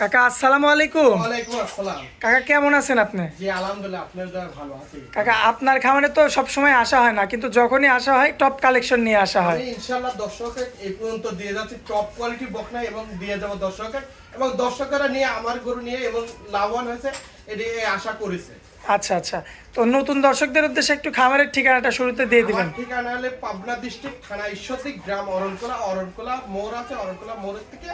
কাকা আসসালামু আলাইকুম। ওয়ালাইকুম আসসালাম। কাকা কেমন আছেন আপনি? জি আলহামদুলিল্লাহ আপনার ভালো আছি। কাকা আপনার খামারে তো সব সময় আসা হয় না কিন্তু যখনই আসা হয় টপ কালেকশন নিয়ে আসা হয়। ইনশাআল্লাহ দর্শকের এই পর্যন্ত দিয়ে যাচ্ছি টপ কোয়ালিটি বকনা এবং দিয়ে যাব দর্শকের এবং দর্শকেরা নিয়ে আমার গরু নিয়ে এবং লাভবান হয়েছে এটি আশা করেছে। আচ্ছা আচ্ছা। তো নতুন দর্শকদের উদ্দেশ্যে একটু খামারের ঠিকানাটা শুরুতে দিয়ে দিবেন। ঠিকানা হলে পাবনা ডিস্ট্রিক্ট থানা ঈশ্বরদী গ্রাম অরণকোলা অরণকোলা মোড় আছে অরণকোলা মোড়ের থেকে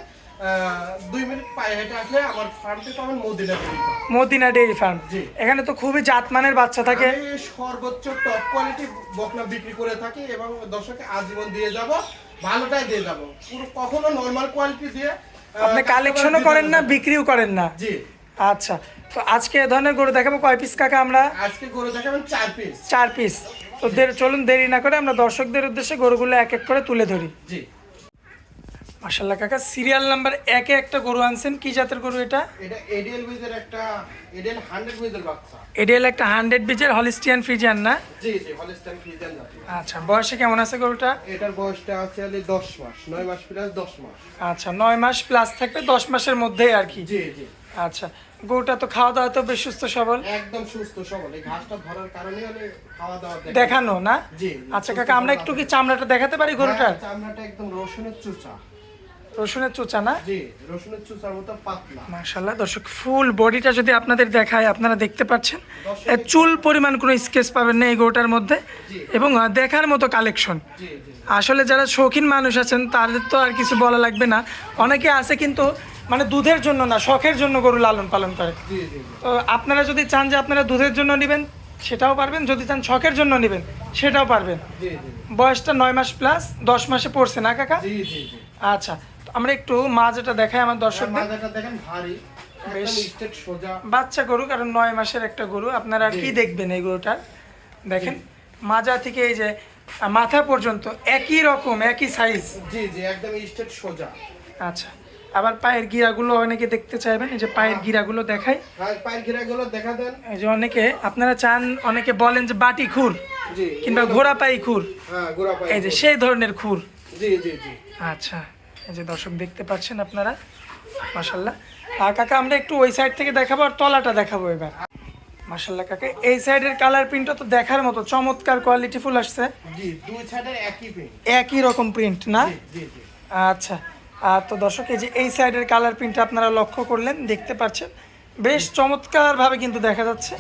দুই মিনিট পায়ে হেঁটে আসলে আমার ফার্মটি পাবেন Madina dairy farm. Madina dairy farm জি। এখানে তো খুবই জাতমানের বাচ্চা থাকে। সর্বোচ্চ টপ কোয়ালিটি বকনা বিক্রি করে থাকি এবং দর্শকে আজীবন দিয়ে যাব ভালোটাই দিয়ে যাব। পুরো কখনো নরমাল কোয়ালিটি দিয়ে আপনি কালেকশনও করেন না বিক্রিও করেন না? জি। আচ্ছা তো আজকে এ ধরনের গরু দেখাবো কয় পিস কাকা আমরা? আজকে গরু দেখাবেন চার পিস চার পিস তো চলুন দেরি না করে আমরা দর্শকদের উদ্দেশ্যে গরুগুলো এক এক করে তুলে ধরি। জি। মাসাল্লাহ কাকা সিরিয়াল নাম্বার একে একটা গরু আনছেন কি জাতের গরু এটা? এটা এডিএল উইজের একটা এডিএল হান্ড্রেড উইজের বাচ্চা। এডিএল একটা হান্ড্রেড বিচের হলিস্টিয়ান ফ্রিজিয়ান না? জি জি হলিস্টাইন ফ্রিজেন জাতীয় আচ্ছা বয়সে কেমন আছে গরুটা? এটার বয়সটা আছে হলে দশ মাস নয় মাস প্লাস দশ মাস। আচ্ছা নয় মাস প্লাস থাকবে দশ মাসের মধ্যেই আর কি। জি জি। আচ্ছা গরুটা তো খাওয়া দাওয়া তো বেশ সুস্থ সবল? একদম সুস্থ সবল। এই ঘাসটা ধরার কারণে খাওয়া দাওয়া দেখানো না? জি, জি। আচ্ছা কাকা আমরা একটু কি চামড়াটা দেখাতে পারি গরুটার? হ্যাঁ, চামড়াটা একদম রসুনের চুচা। রসুনের চোচা না? জি রসুনের চুচার মতো পাতলা। দর্শক ফুল বডিটা যদি আপনাদের দেখায় আপনারা দেখতে পাচ্ছেন। চুল পরিমাণ কোনো স্কেচ পাবেন না এই গরুটার মধ্যে। এবং দেখার মতো কালেকশন আসলে যারা শৌখিন মানুষ আছেন তাদের তো আর কিছু বলা লাগবে না। অনেকে আছে কিন্তু মানে দুধের জন্য না শখের জন্য গরু লালন পালন করে। তো আপনারা যদি চান যে আপনারা দুধের জন্য নেবেন সেটাও পারবেন। যদি চান শখের জন্য নেবেন সেটাও পারবেন। বয়সটা নয় মাস প্লাস দশ মাসে পড়ছে না কাকা? আচ্ছা আমরা একটু মাজাটা দেখাই আমার দর্শকদের। মাজাটা দেখেন ভারী। বেশ। সোজা। বাচ্চা গরু কারণ নয় মাসের একটা গরু। আপনারা কি দেখবেন এই গরুটার দেখেন মাজা থেকে এই যে মাথা পর্যন্ত একই রকম একই সাইজ জি জি একদম স্ট্রেট সোজা। আচ্ছা আবার পায়ের গিরাগুলো অনেকে দেখতে চাইবেন। এই যে পায়ের গিরাগুলো দেখাই। পায়ের ঘেরাগুলো দেখা দেন। এই যে অনেকে আপনারা চান অনেকে বলেন যে বাটি খুর কিংবা ঘোড়া পাই খুর। হ্যাঁ এই যে সেই ধরনের খুর। জি জি জি। আচ্ছা। যে দর্শক দেখতে পাচ্ছেন আপনারা মাসাল্লাহ আর কাকা আমরা একটু ওই সাইড থেকে দেখাবো আর তলাটা দেখাবো এবার। মাসাল্লাহ কাকা এই সাইডের কালার প্রিন্টটা তো দেখার মতো চমৎকার কোয়ালিটি ফুল আসছে। একই রকম প্রিন্ট না? আচ্ছা আর তো দর্শক এই যে এই সাইডের কালার প্রিন্টটা আপনারা লক্ষ্য করলেন দেখতে পাচ্ছেন। বেশ চমৎকার ভাবে কিন্তু দেখা যাচ্ছে।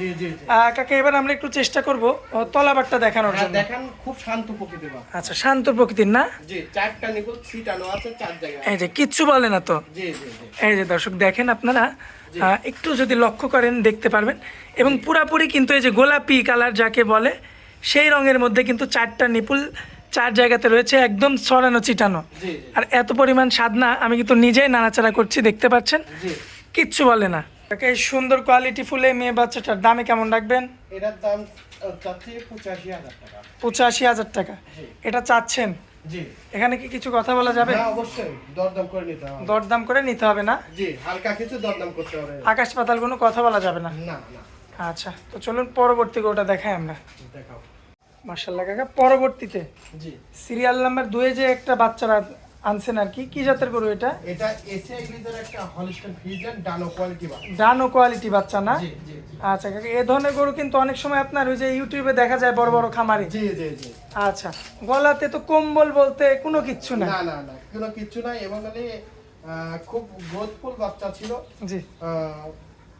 কাকা এবার আমরা একটু চেষ্টা করব তলাবারটা দেখানোর হ্যাঁ, জন্য। দেখেন খুব শান্ত প্রকৃতির আচ্ছা শান্ত প্রকৃতির না? জি চারটা নিকুল ছিটানো আছে চার জায়গায় এই যে কিচ্ছু বলে না তো? জি জি জি। এই যে দর্শক দেখেন আপনারা একটু যদি লক্ষ্য করেন দেখতে পারবেন। এবং পুরাপুরি কিন্তু এই যে গোলাপি কালার যাকে বলে সেই রঙের মধ্যে কিন্তু চারটা নিপুল চার জায়গাতে রয়েছে একদম ছড়ানো চিটানো আর এত পরিমাণ সাধনা আমি কিন্তু নিজেই নাড়াচাড়া করছি দেখতে পাচ্ছেন? কিচ্ছু বলে না। এই সুন্দর কোয়ালিটি ফুলে মেয়ে বাচ্চাটার দামে কেমন রাখবেন? এটার দাম চাচ্ছি পঁচাশি হাজার টাকা। পঁচাশি হাজার টাকা। এটা চাচ্ছেন? জি। এখানে কি কিছু কথা বলা যাবে? অবশ্যই। দরদাম করে নিতে হবে। দরদাম করে নিতে হবে না? জি হালকা কিছু দরদাম করতে হবে। আকাশ পাতাল কোনো কথা বলা যাবে না? না না। আচ্ছা তো চলুন পরবর্তী ওটা দেখাই আমরা। দেখাও। মার্শাল্লাহ কাকা পরবর্তীতে জি। সিরিয়াল নাম্বার দুয়ে যে একটা বাচ্চারা আনছেন আর কি? কি জাতের গরু এটা? এটা এসিআই গ্রিজের একটা হলিস্টন ফিজিয়ান ডানো কোয়ালিটি বা ডানো কোয়ালিটি বাচ্চা না? জি জি জি। আচ্ছা কাকা এ ধরনের গরু কিন্তু অনেক সময় আপনার ওই যে ইউটিউবে দেখা যায় বড় বড় খামারে। জি জি জি। আচ্ছা গলাতে তো কম্বল বলতে কোনো কিচ্ছু না। না না না কোনো কিছু নাই এবং মানে খুব গ্রোথফুল বাচ্চা ছিল। জি।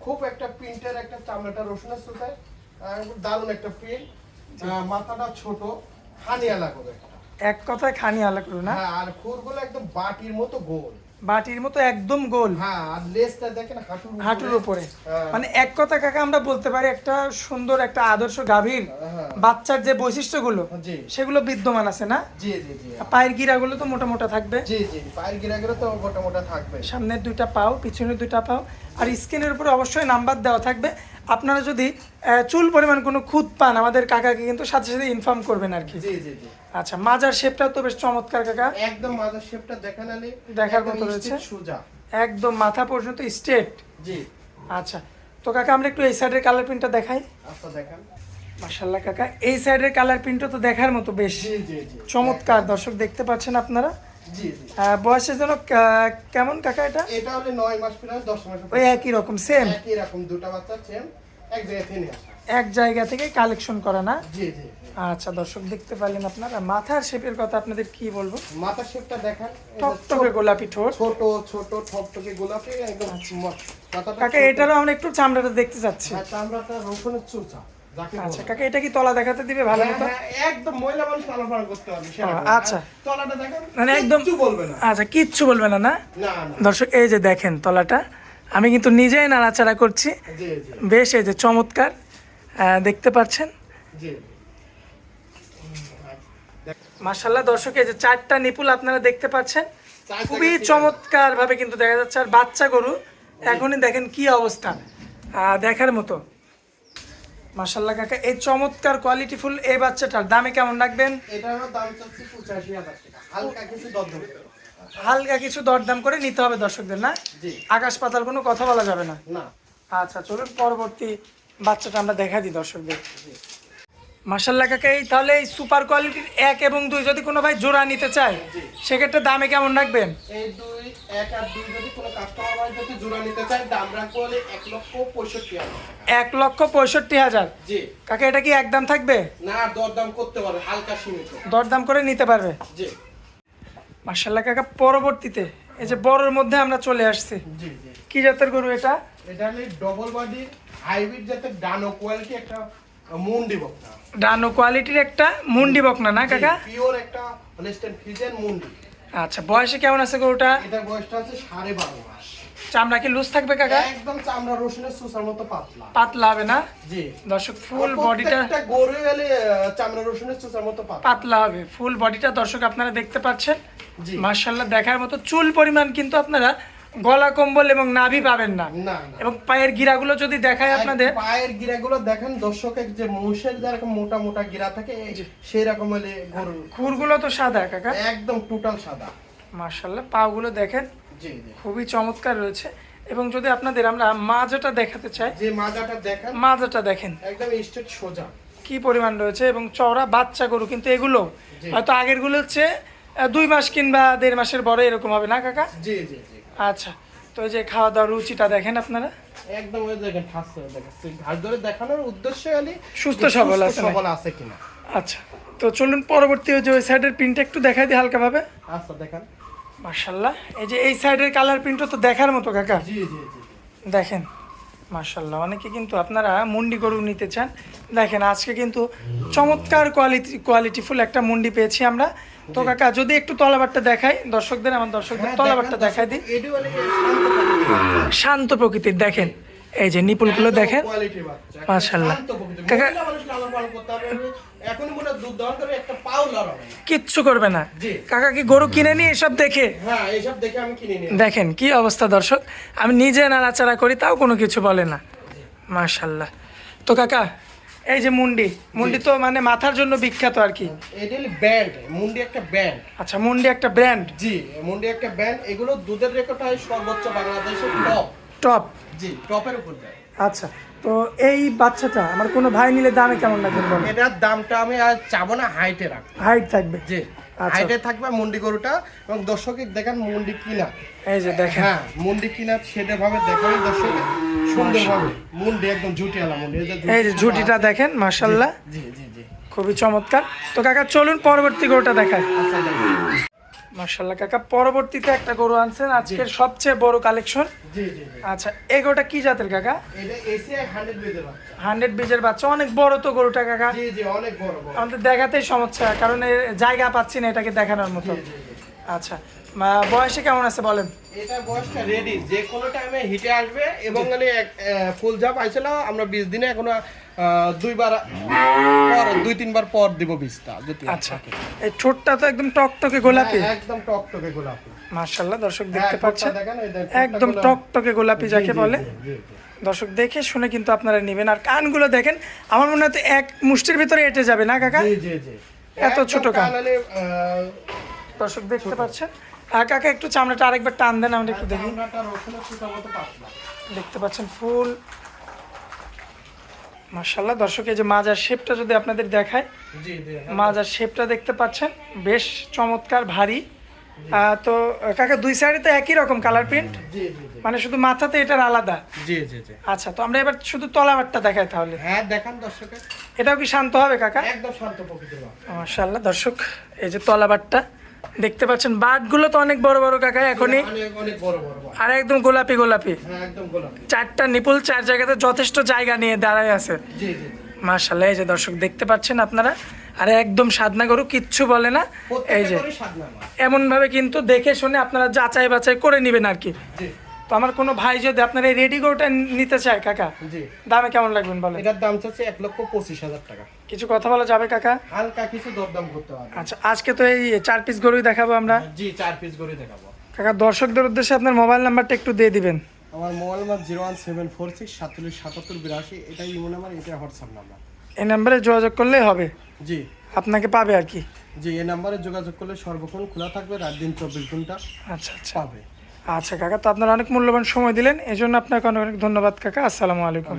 খুব একটা প্রিন্টের একটা চামড়াটা রসুনের সুতায় দারুণ একটা প্রিন্ট। মাথাটা ছোট হানিয়া লাগবে। এক কথায় খানি আলা করু না। হ্যাঁ আর খুরগুলো একদম বাটির মতো গোল। বাটির মতো একদম গোল। হ্যাঁ আর লেজটা দেখেন হাঁটুর উপরে। হাঁটুর উপরে। হ্যাঁ। মানে এক কথা কাকা আমরা বলতে পারি একটা সুন্দর একটা আদর্শ গাভীর। বাচ্চার যে বৈশিষ্ট্যগুলো সেগুলো বিদ্যমান আছে না? জি জি জি। পায়ের গিরাগুলো তো মোটা মোটা থাকবে। জি জি পায়ের গিরাগুলো তো মোটা মোটা থাকবে। সামনের দুইটা পাও পিছনের দুইটা পাও আর স্ক্রিনের উপরে অবশ্যই নাম্বার দেওয়া থাকবে। আপনারা যদি চুল পরিমাণ কোনো খুদ পান আমাদের কাকাকে কিন্তু সাথে সাথে ইনফর্ম করবেন আর কি। জি জি জি। আচ্ছা মাজার শেপটাও তো বেশ চমৎকার কাকা। একদম মাজার শেপটা দেখান আলি দেখার মতো রয়েছে। সোজা। একদম মাথা পর্যন্ত স্ট্রেট জি। আচ্ছা তো কাকা আমরা একটু এই সাইডের কালার প্রিন্টটা দেখাই। আচ্ছা দেখান। মার্শাল্লাহ কাকা এই সাইডের কালার প্রিন্টটা তো দেখার মতো বেশ জি জি জি। চমৎকার। দর্শক দেখতে পাচ্ছেন আপনারা। জি জি। আহ, বয়সের জন্য কেমন কাকা এটা? এটা হলে নয় মাস প্লাস মাস ওই একই রকম সেম একই রকম দুটো বাচ্চা সেম এক জায়গায় থেকে এক জায়গা থেকে কালেকশন করা না? জি জি। আচ্ছা দর্শক দেখতে পারলেন আপনারা। মাথার শেপের কথা আপনাদের কি বলব? মাথার শেপটা দেখান। টকটকে গোলাপি ঠোঁট। ছোট ছোট ঠকঠকে গোলাপি একদম কাকা এটারও আমরা একটু চামড়াটা দেখতে চাচ্ছি। চামড়াটা রসুনের চুচা আচ্ছা। কাকা এটা কি তলা দেখাতে দিবে? ভালো হ্যাঁ, মতো? হ্যাঁ, একদম মহিলা মানুষ লালন করতে পারবে আচ্ছা। তলাটা দেখেন মানে একদম- কিচ্ছু বলবে না। আচ্ছা কিচ্ছু বলবে না না? দর্শক এই যে দেখেন তলাটা আমি কিন্তু নিজেই নাড়াচাড়া করছি। বেশ এই যে চমৎকার। দেখতে পাচ্ছেন? জি। মার্শাল্লাহ দর্শক এই যে চারটা নিপুল আপনারা দেখতে পাচ্ছেন। খুবই। চমৎকার ভাবে কিন্তু দেখা যাচ্ছে। আর বাচ্চা গরু এখনই দেখেন কি অবস্থা। দেখার মতো। মার্শাল্লাহ কাকা এই চমৎকার কোয়ালিটি ফুল এই বাচ্চাটার দামে কেমন রাখবেন? হালকা কিছু দরদাম করে। নিতে হবে দর্শকদের না? আকাশ পাতাল কোনো কথা বলা যাবে না? না। আচ্ছা চলুন পরবর্তী বাচ্চাটা আমরা দেখা দিই দর্শকদের। মার্শাল্লাহ কাকা এই তাহলে এই সুপার কোয়ালিটির এক এবং দুই যদি কোনো ভাই জোড়া নিতে চায় সেক্ষেত্রে দামে কেমন রাখবেন? এই দুই এক আর দুই যদি কোনো কাস্টমার ভাই যদি জোড়া নিতে চায় দাম রাখব হলে এক লক্ষ পঁয়ষট্টি হাজার। এক লক্ষ পঁয়ষট্টি হাজার? জি। কাকা এটা কি একদম থাকবে? না দরদাম করতে পারবে হালকা সীমিত। দরদাম করে নিতে পারবে? জি। মার্শাল্লাহ কাকা পরবর্তীতে এই যে বড়র মধ্যে আমরা চলে আসছি। জি জি। কি জাতের গরু এটা? এটা ডবল বডি হাইব্রিড যাতে ডানো কোয়ালিটি একটা মুন্ডি বকনা। ডানো কোয়ালিটির একটা মুন্ডি বকনা না কাকা? পিওর একটা হলিস্টেন ফিজেন মুন্ডি। আচ্ছা বয়সে কেমন আছে গরুটা? এটা বয়সটা আছে সাড়ে বারো মাস। চামড়া কি লুজ থাকবে কাকা? একদম চামড়া রসুনের সুসার মতো পাতলা। পাতলা হবে না? জি। দর্শক ফুল বডিটা গরু চামড়া রসুনের সুসার মতো পাতলা। হবে। ফুল বডিটা দর্শক আপনারা দেখতে পাচ্ছেন। জি। মার্শাল্লাহ দেখার মতো চুল পরিমাণ কিন্তু আপনারা গলা কম্বল এবং নাভি পাবেন না। এবং পায়ের গিরাগুলো যদি দেখায় আপনাদের পায়ের গিরাগুলো দেখেন দর্শকের যে মুষের যেরকম মোটা মোটা গিরা থাকে সেই রকম হলে গরু খুরগুলো তো সাদা কাকা। একদম টোটাল সাদা। মার্শাল্লাহ পাগুলো দেখেন। খুবই চমৎকার রয়েছে। এবং যদি আপনাদের আমরা মাজাটা দেখাতে চাই যে মাজাটা দেখেন মাজাটা দেখেন। একদম স্ট্রেট সোজা। কি পরিমাণ রয়েছে এবং চওড়া বাচ্চা গরু কিন্তু এগুলো। হয়তো আগেরগুলো হচ্ছে দুই মাস কিংবা দেড় মাসের বড় এরকম হবে না কাকা? জি জি। আচ্ছা তো এই যে খাওয়া দাওয়ার রুচিটা দেখেন আপনারা? একদম ওই দেখেন ঠাসছে দেখেন। ঘাস ধরে দেখানোর উদ্দেশ্য হলে সুস্থ সবল আছে? সবল আছে কিনা। আচ্ছা তো চলুন পরবর্তী যে ওই সাইডের প্রিন্টটা একটু দেখাই দিই হালকাভাবে। আচ্ছা দেখেন। মার্শাল্লাহ এই যে এই সাইডের কালার প্রিন্টটা তো দেখার মতো কাকা। জি জি জি দেখেন মার্শাল্লাহ অনেকে কিন্তু আপনারা মুন্ডি গরু নিতে চান। দেখেন আজকে কিন্তু চমৎকার কোয়ালিটি কোয়ালিটিফুল একটা মুন্ডি পেয়েছি আমরা। তো কাকা যদি একটু তলাবারটা দেখাই দর্শকদের আমার দর্শকদের হ্যাঁ, তলাবারটা দেখাই দিই। শান্ত প্রকৃতির দেখেন। এই যে নিপুলগুলো দেখেন। প্রকৃতির। কাকা-। কিচ্ছু করবে না। কাকা কি গরু কিনে নিয়ে এসব দেখে? হ্যাঁ দেখেন কি অবস্থা দর্শক। আমি নিজে নাড়াচাড়া করি তাও কোনো কিছু বলে না। মাশাল্লাহ তো কাকা এই যে মুন্ডি মুন্ডি তো মানে মাথার জন্য বিখ্যাত আর কি। এটা ব্র্যান্ড ব্যান্ড মুন্ডি একটা ব্যান্ড। আচ্ছা মুন্ডি একটা ব্র্যান্ড। জি মুন্ডি একটা ব্র্যান্ড। এগুলো দুধের রেকর্ড হয় সর্বোচ্চ বাংলাদেশের টপ টপ জি টপের উপর যায়। আচ্ছা তো এই বাচ্চাটা আমার কোনো ভাই নিলে দামে কেমন লাগবে এটার দামটা আমি আর চাবো না হাইটে রাখ হাইট থাকবে? জি আচ্ছা। হাইটে থাকবে মুন্ডি গরুটা এবং দর্শকে দেখেন মুন্ডি কিনা। এই যে দেখেন। হ্যাঁ মুন্ডি কিনা সেটা ভাবে দেখাই দর্শকে সুন্দরভাবে মুন্ডি একদম ঝুটিয়ালা মুন্ডি এই যে এই যে ঝুটিটা দেখেন মাশাল্লাহ জি জি জি খুবই চমৎকার। তো কাকা চলুন পরবর্তী গরুটা দেখায় মাশাল্লাহ কাকা পরবর্তীতে একটা গরু আনছেন আজকের সবচেয়ে বড় কালেকশন। আচ্ছা এই গরুটা কি জাতের কাকা? হান্ড্রেড বেজের বাচ্চা। অনেক বড় তো গরুটা কাকা। আমাদের দেখাতেই সমস্যা কারণ জায়গা পাচ্ছি না এটাকে দেখানোর মতো। আচ্ছা বয়সে কেমন আছে বলেন? এটা বয়সটা রেডি যে কোনো টাইমে হিটে আসবে এবং মানে ফুল জাপ আইছিল আমরা বিশ দিনে এখনও দুইবার পর দুই তিনবার পর দিব বীজটা আচ্ছা। এই ঠোঁটটা তো একদম টকটকে গোলাপি। হ্যাঁ, একদম টকটকে গোলাপি। মার্শাল্লাহ দর্শক হ্যাঁ, দেখতে ঠোঁটটা পাচ্ছেন? একদম। টকটকে গোলাপি যাকে বলে। দর্শক দেখে শুনে কিন্তু আপনারা নেবেন। আর কানগুলো দেখেন আমার মনে হয় তো এক মুষ্টির ভিতরে এঁটে যাবে না কাকা? জি জি এত ছোট কান। দর্শক দেখতে পাচ্ছেন? কাকা একটু চামড়াটা আরেকবার টান দেন আমরা একটু দেখি। দেখতে পাচ্ছেন ফুল। মার্শাল্লাহ দর্শক এই যে মাজার শেপটা যদি আপনাদের দেখায় জি মাজার শেপটা দেখতে পাচ্ছেন বেশ চমৎকার ভারী। তো কাকা দুই সাইডে তো একই রকম কালার প্রিন্ট মানে শুধু মাথাতে এটার আলাদা? জি জি জি। আচ্ছা তো আমরা এবার শুধু তলাবারটা দেখাই তাহলে। হ্যাঁ দেখান এটাও কি শান্ত হবে কাকা? একদম শান্ত প্রকৃতির বাঘ দর্শক এই যে তলাবারটা দেখতে পাচ্ছেন বাঘগুলো তো অনেক বড় বড় কাকা এখনই। বাঘ। আর একদম গোলাপি গোলাপি। হ্যাঁ গোলাপি। চারটা নিপুল চার জায়গাতে যথেষ্ট জায়গা নিয়ে দাঁড়ায় আছে। মাশাল্লাহ এই যে দর্শক দেখতে পাচ্ছেন আপনারা আর একদম সাধনা গরু কিচ্ছু বলে না। এই যে এমনভাবে এমন ভাবে কিন্তু দেখে শুনে আপনারা যাচাই বাছাই করে নেবেন আর কি। তো আমার কোনো ভাই যদি আপনার এই রেডি গরুটা নিতে চায় কাকা জি। দামে কেমন লাগবেন বলেন? এটার দাম চাচ্ছে এক লক্ষ পঁচিশ হাজার টাকা। কিছু কথা বলা যাবে কাকা? হালকা কিছু দরদাম করতে পারবে আচ্ছা আজকে তো এই চার পিস গরুই দেখাবো আমরা। জি চার পিস করে দেখাবো। কাকা দর্শকদের উদ্দেশ্যে আপনার মোবাইল নাম্বারটা একটু দিয়ে দিবেন। আমার mobile number zero one seven four six সাতচল্লিশ সাতাত্তর বিরাশি এটাই ইমো নাম্বার এটা হোয়াটসঅ্যাপ নাম্বার এই নাম্বারে যোগাযোগ করলেই হবে। জি। আপনাকে পাবে আর কি। জি এই নাম্বারে যোগাযোগ করলে সর্বক্ষণ খোলা থাকবে রাত দিন চব্বিশ ঘণ্টা আচ্ছা আচ্ছা। পাবে। আচ্ছা কাকা, তো আপনারা অনেক মূল্যবান সময় দিলেন। এই জন্য আপনাকে অনেক অনেক ধন্যবাদ, কাকা। আসসালামু আলাইকুম।